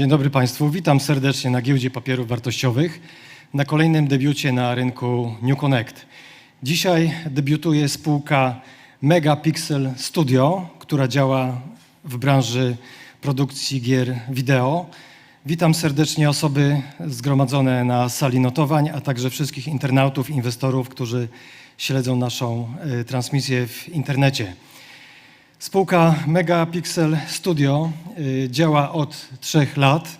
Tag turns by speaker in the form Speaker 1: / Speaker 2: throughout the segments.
Speaker 1: Dzień dobry Państwu, witam serdecznie na giełdzie papierów wartościowych, na kolejnym debiucie na rynku New Connect. Dzisiaj debiutuje spółka Megapixel Studio, która działa w branży produkcji gier wideo. Witam serdecznie osoby zgromadzone na sali notowań, a także wszystkich internautów, inwestorów, którzy śledzą naszą e, transmisję w internecie. Spółka Megapixel Studio y, działa od trzech lat.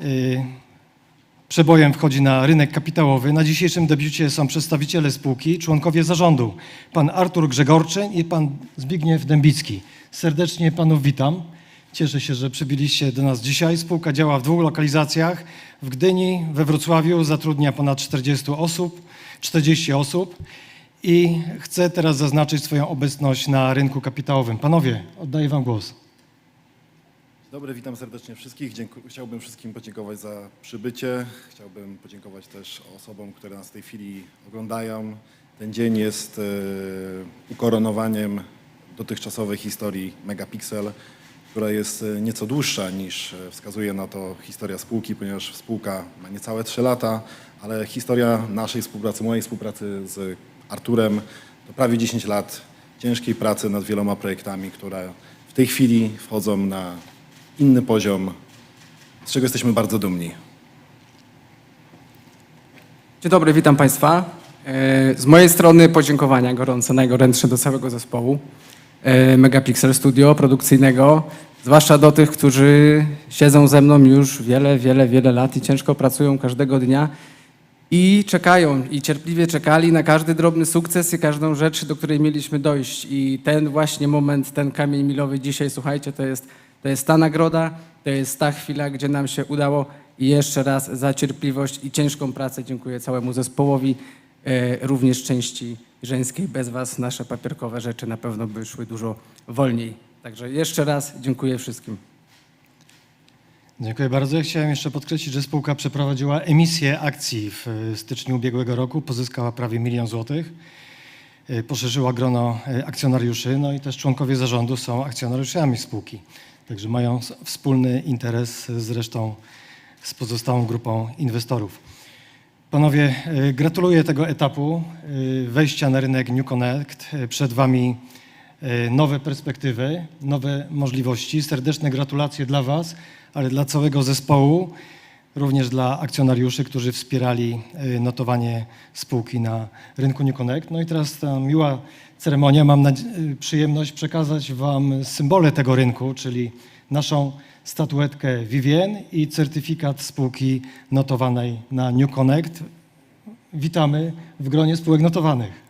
Speaker 1: Y, Przebojem wchodzi na rynek kapitałowy. Na dzisiejszym debiucie są przedstawiciele spółki, członkowie zarządu, pan Artur Grzegorczyn i pan Zbigniew Dębicki. Serdecznie panów witam. Cieszę się, że przybyliście do nas dzisiaj. Spółka działa w dwóch lokalizacjach. W Gdyni, we Wrocławiu zatrudnia ponad 40 osób, 40 osób i chcę teraz zaznaczyć swoją obecność na rynku kapitałowym. Panowie, oddaję wam głos.
Speaker 2: Dobry, witam serdecznie wszystkich. Dziękuję, chciałbym wszystkim podziękować za przybycie. Chciałbym podziękować też osobom, które nas w tej chwili oglądają. Ten dzień jest e, ukoronowaniem dotychczasowej historii Megapixel, która jest e, nieco dłuższa niż e, wskazuje na to historia spółki, ponieważ spółka ma niecałe 3 lata, ale historia naszej współpracy, mojej współpracy z Arturem to prawie 10 lat ciężkiej pracy nad wieloma projektami, które w tej chwili wchodzą na inny poziom, z czego jesteśmy bardzo dumni.
Speaker 3: Dzień dobry, witam Państwa. E, Z mojej strony podziękowania gorące, najgorętsze do całego zespołu e, Megapixel Studio produkcyjnego, zwłaszcza do tych, którzy siedzą ze mną już wiele, wiele, wiele lat i ciężko pracują każdego dnia i czekają, i cierpliwie czekali na każdy drobny sukces i każdą rzecz, do której mieliśmy dojść. I ten właśnie moment, ten kamień milowy dzisiaj, słuchajcie, to jest, to jest ta nagroda, to jest ta chwila, gdzie nam się udało. I jeszcze raz za cierpliwość i ciężką pracę dziękuję całemu zespołowi, e, również części żeńskiej. Bez Was nasze papierkowe rzeczy na pewno by szły dużo wolniej. Także jeszcze raz dziękuję wszystkim.
Speaker 1: Dziękuję bardzo. Ja chciałem jeszcze podkreślić, że spółka przeprowadziła emisję akcji w e, styczniu ubiegłego roku, pozyskała prawie milion złotych, e, poszerzyła grono e, akcjonariuszy, no i też członkowie zarządu są akcjonariuszami spółki, także mają wspólny interes z resztą, z pozostałą grupą inwestorów. Panowie, gratuluję tego etapu wejścia na rynek New Connect. Przed Wami nowe perspektywy, nowe możliwości. Serdeczne gratulacje dla Was, ale dla całego zespołu, również dla akcjonariuszy, którzy wspierali e, notowanie spółki na rynku New Connect. No i teraz ta miła ceremonia. Mam e, przyjemność przekazać Wam symbole tego rynku, czyli naszą statuetkę Vivien i certyfikat spółki notowanej na New Connect. Witamy w gronie spółek notowanych.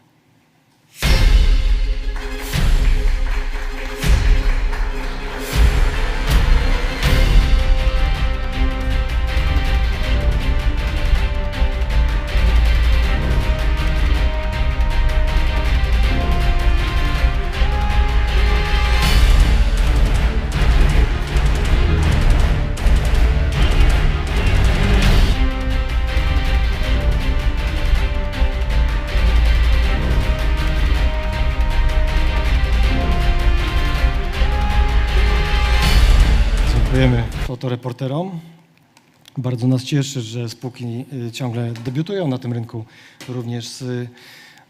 Speaker 1: Fotoreporterom. Bardzo nas cieszy, że spółki y, ciągle debiutują na tym rynku, również z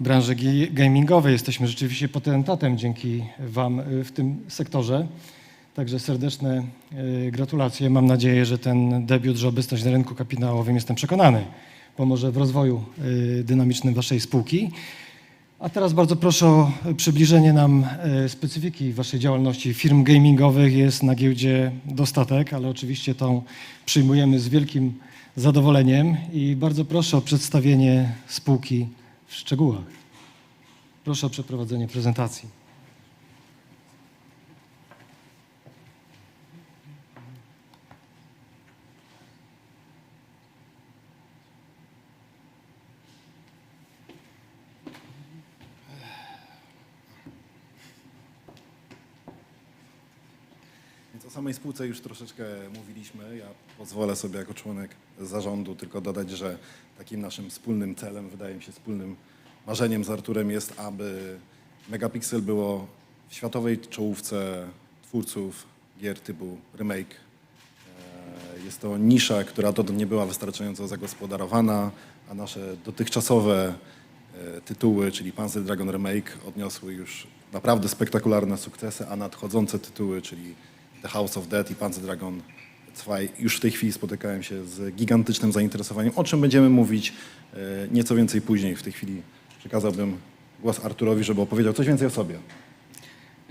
Speaker 1: branży gi- gamingowej. Jesteśmy rzeczywiście potentatem dzięki Wam y, w tym sektorze. Także serdeczne y, gratulacje. Mam nadzieję, że ten debiut, że obecność na rynku kapitałowym, jestem przekonany, pomoże w rozwoju y, dynamicznym Waszej spółki. A teraz bardzo proszę o przybliżenie nam e, specyfiki Waszej działalności. Firm gamingowych jest na giełdzie dostatek, ale oczywiście tą przyjmujemy z wielkim zadowoleniem i bardzo proszę o przedstawienie spółki w szczegółach. Proszę o przeprowadzenie prezentacji.
Speaker 2: Spółce już troszeczkę mówiliśmy. Ja pozwolę sobie jako członek zarządu tylko dodać, że takim naszym wspólnym celem, wydaje mi się wspólnym marzeniem z Arturem jest, aby Megapixel było w światowej czołówce twórców gier typu remake, e, Jest to nisza, która dotąd nie była wystarczająco zagospodarowana, a nasze dotychczasowe e, tytuły, czyli Panzer Dragon Remake, odniosły już naprawdę spektakularne sukcesy, a nadchodzące tytuły, czyli The House of Dead i Panzer Dragon 2, już w tej chwili spotykają się z gigantycznym zainteresowaniem, o czym będziemy mówić e, nieco więcej później. W tej chwili przekazałbym głos Arturowi, żeby opowiedział coś więcej o sobie.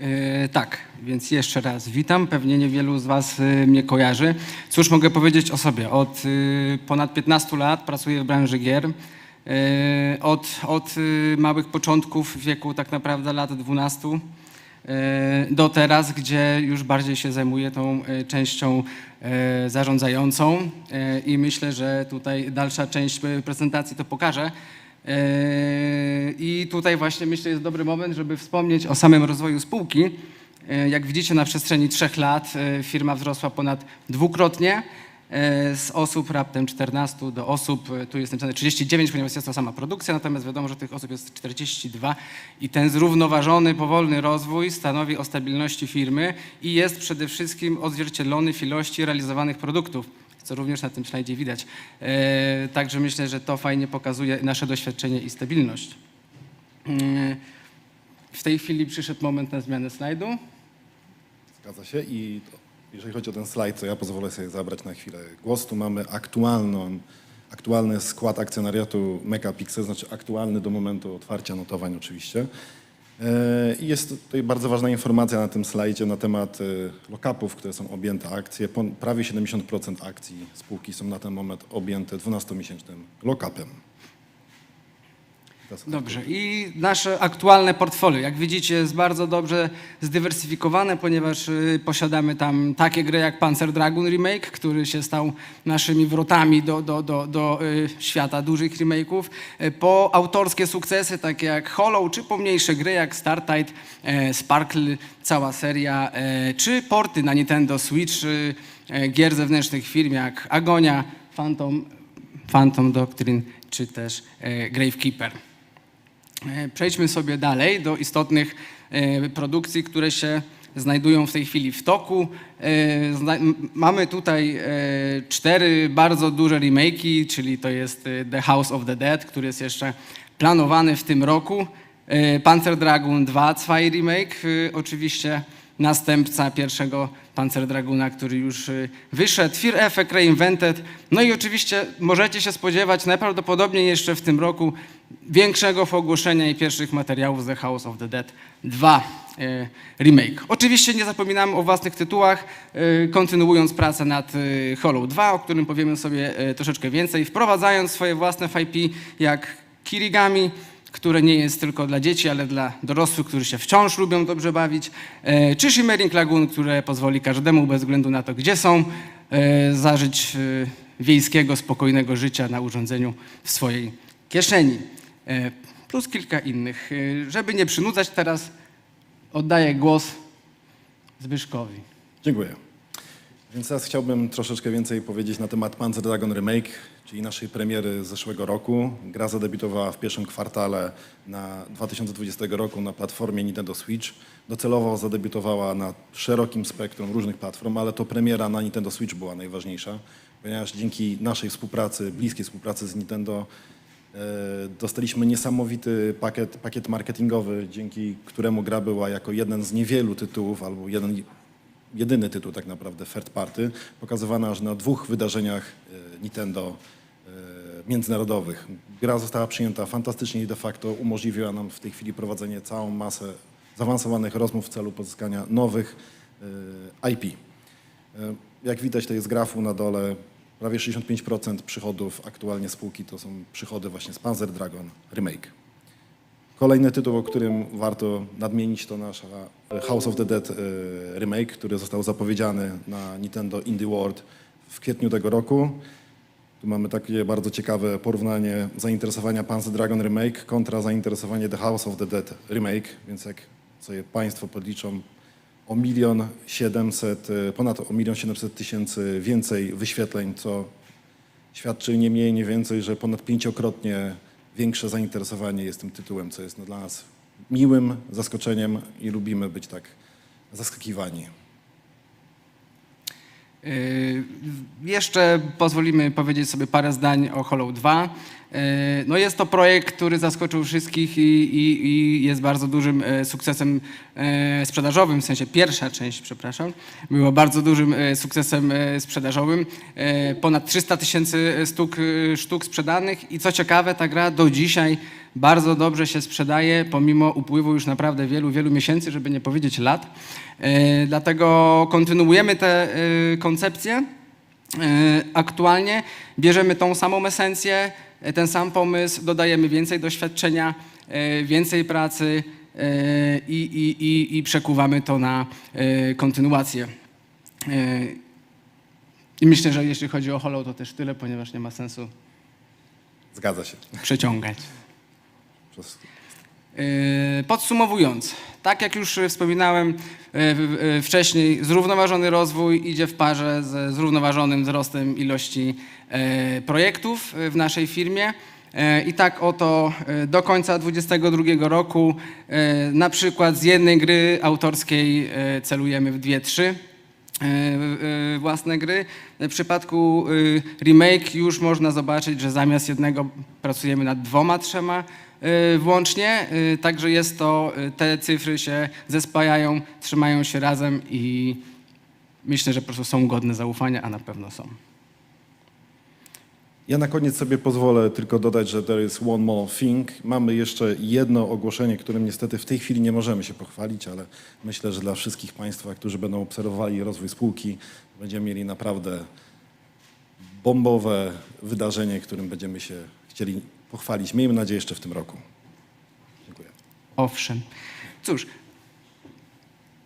Speaker 3: E, tak, więc jeszcze raz witam. Pewnie niewielu z Was e, mnie kojarzy. Cóż mogę powiedzieć o sobie? Od e, ponad 15 lat pracuję w branży gier. E, Od, od e, małych początków wieku tak naprawdę lat 12 e, do teraz, gdzie już bardziej się zajmuję tą e, częścią e, zarządzającą E, i myślę, że tutaj dalsza część e, prezentacji to pokaże. I tutaj właśnie myślę jest dobry moment, żeby wspomnieć o samym rozwoju spółki. Jak widzicie na przestrzeni trzech lat e, firma wzrosła ponad dwukrotnie e, z osób raptem 14 do osób, e, tu jest napisane 39, ponieważ jest to sama produkcja, natomiast wiadomo, że tych osób jest 42 i ten zrównoważony, powolny rozwój stanowi o stabilności firmy i jest przede wszystkim odzwierciedlony w ilości realizowanych produktów co również na tym slajdzie widać. E, Także myślę, że to fajnie pokazuje nasze doświadczenie i stabilność. W tej chwili przyszedł moment na zmianę slajdu.
Speaker 2: Zgadza się i jeżeli chodzi o ten slajd, to ja pozwolę sobie zabrać na chwilę głos. Tu mamy aktualną, aktualny skład akcjonariatu Megapixel, znaczy aktualny do momentu otwarcia notowań oczywiście. E, I jest tutaj bardzo ważna informacja na tym slajdzie na temat e, lock-upów, które są objęte akcje. Prawie 70% akcji spółki są na ten moment objęte 12-miesięcznym lock-upem.
Speaker 3: Dobrze. I nasze aktualne portfolio, jak widzicie, jest bardzo dobrze zdywersyfikowane, ponieważ y, posiadamy tam takie gry jak Panzer Dragoon Remake, który się stał naszymi wrotami do, do, do, do y, świata dużych remake'ów, y, po autorskie sukcesy takie jak Hollow, czy pomniejsze gry jak StarTide, Sparkle, cała seria, czy porty na Nintendo Switch, y, gier zewnętrznych firm jak Agonia, Phantom, Phantom Doctrine, czy też e, Gravekeeper. E, Przejdźmy sobie dalej do istotnych e, produkcji, które się znajdują w tej chwili w toku. E, Mamy tutaj cztery bardzo duże remake'i, czyli to jest The House of the Dead, który jest jeszcze planowany w tym roku. Panzer Dragoon 2, 2 remake, oczywiście następca pierwszego Panzer Draguna, który już y, wyszedł, Fear Effect Reinvented. No i oczywiście możecie się spodziewać najprawdopodobniej jeszcze w tym roku większego ogłoszenia i pierwszych materiałów The House of the Dead 2 y, remake. Oczywiście nie zapominamy o własnych tytułach, y, kontynuując pracę nad Hollow 2, o którym powiemy sobie troszeczkę więcej, wprowadzając swoje własne IP jak Kirigami, które nie jest tylko dla dzieci, ale dla dorosłych, którzy się wciąż lubią dobrze bawić, e, czy Shimmering Lagoon, które pozwoli każdemu, bez względu na to, gdzie są, e, zażyć e, wiejskiego, spokojnego życia na urządzeniu w swojej kieszeni. Plus kilka innych. Żeby nie przynudzać, teraz oddaję głos Zbyszkowi.
Speaker 2: Dziękuję. Więc teraz chciałbym troszeczkę więcej powiedzieć na temat Panzer Dragon Remake, czyli naszej premiery z zeszłego roku. Gra zadebiutowała w pierwszym kwartale na 2020 roku na platformie Nintendo Switch. Docelowo zadebiutowała na szerokim spektrum różnych platform, ale to premiera na Nintendo Switch była najważniejsza, ponieważ dzięki naszej współpracy, bliskiej współpracy z Nintendo E, Dostaliśmy niesamowity pakiet, pakiet marketingowy, dzięki któremu gra była jako jeden z niewielu tytułów, albo jeden, jedyny tytuł tak naprawdę third party, pokazywana aż na dwóch wydarzeniach e, Nintendo e, międzynarodowych. Gra została przyjęta fantastycznie i de facto umożliwiła nam w tej chwili prowadzenie całą masę zaawansowanych rozmów w celu pozyskania nowych e, IP. Jak widać, to jest grafu na dole. Prawie 65% przychodów aktualnie spółki to są przychody właśnie z Panzer Dragon Remake. Kolejny tytuł, o którym warto nadmienić, to nasza House of the Dead e, remake, który został zapowiedziany na Nintendo Indie World w kwietniu tego roku. Tu mamy takie bardzo ciekawe porównanie zainteresowania Panzer Dragon Remake kontra zainteresowanie The House of the Dead Remake, więc jak sobie Państwo podliczą o milion siedemset, e, ponad o milion siedemset tysięcy więcej wyświetleń, co świadczy nie mniej, nie więcej, że ponad pięciokrotnie większe zainteresowanie jest tym tytułem, co jest no dla nas miłym zaskoczeniem i lubimy być tak zaskakiwani.
Speaker 3: Yy, Jeszcze pozwolimy powiedzieć sobie parę zdań o Hollow 2. Yy, No jest to projekt, który zaskoczył wszystkich i, i, i jest bardzo dużym e, sukcesem e, sprzedażowym, w sensie pierwsza część, przepraszam, była bardzo dużym e, sukcesem sprzedażowym. Ponad 300 tysięcy sztuk, sztuk sprzedanych i co ciekawe, ta gra do dzisiaj bardzo dobrze się sprzedaje, pomimo upływu już naprawdę wielu, wielu miesięcy, żeby nie powiedzieć lat. E, Dlatego kontynuujemy tę e, koncepcję. E, Aktualnie bierzemy tą samą esencję, ten sam pomysł, dodajemy więcej doświadczenia, więcej pracy i, i, i, i przekuwamy to na kontynuację. I myślę, że jeśli chodzi o Hollow, to też tyle, ponieważ nie ma sensu
Speaker 2: Zgadza się.
Speaker 3: przeciągać.
Speaker 2: Przez...
Speaker 3: Yy, Podsumowując, tak jak już wspominałem yy, yy, wcześniej, zrównoważony rozwój idzie w parze ze zrównoważonym wzrostem ilości projektów w naszej firmie. I tak oto do końca 2022 roku na przykład z jednej gry autorskiej celujemy w dwie, trzy własne gry. W przypadku e, remake już można zobaczyć, że zamiast jednego pracujemy nad dwoma, trzema e, włącznie. E, Także jest to, e, te cyfry się zespajają, trzymają się razem i myślę, że po prostu są godne zaufania, a na pewno są.
Speaker 2: Ja na koniec sobie pozwolę tylko dodać, że there is one more thing. Mamy jeszcze jedno ogłoszenie, którym niestety w tej chwili nie możemy się pochwalić, ale myślę, że dla wszystkich Państwa, którzy będą obserwowali rozwój spółki, będziemy mieli naprawdę bombowe wydarzenie, którym będziemy się chcieli pochwalić. Miejmy nadzieję jeszcze w tym roku. Dziękuję.
Speaker 3: Owszem. Cóż,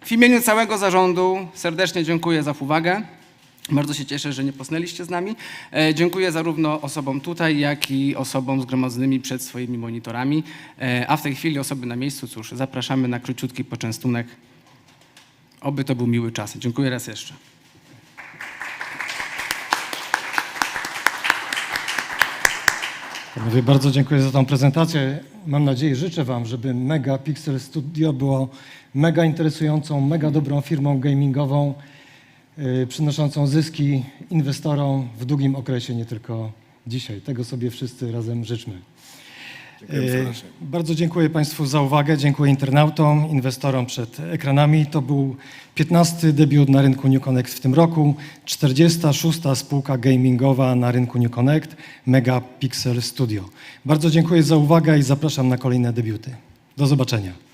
Speaker 3: w imieniu całego zarządu serdecznie dziękuję za uwagę. Bardzo się cieszę, że nie posnęliście z nami. E, dziękuję zarówno osobom tutaj, jak i osobom zgromadzonymi przed swoimi monitorami. E, a w tej chwili osoby na miejscu, cóż, zapraszamy na króciutki poczęstunek. Oby to był miły czas. Dziękuję raz jeszcze.
Speaker 1: Panowie, bardzo dziękuję za tą prezentację. Mam nadzieję, życzę Wam, żeby Mega Pixel Studio było mega interesującą, mega dobrą firmą gamingową, przynoszącą zyski inwestorom w długim okresie, nie tylko dzisiaj. Tego sobie wszyscy razem życzmy.
Speaker 2: Dziękuję serdecznie.
Speaker 1: Bardzo dziękuję Państwu za uwagę, dziękuję internautom, inwestorom przed ekranami. To był 15 debiut na rynku New Connect w tym roku, 46. spółka gamingowa na rynku New Connect, Megapixel Studio. Bardzo dziękuję za uwagę i zapraszam na kolejne debiuty. Do zobaczenia.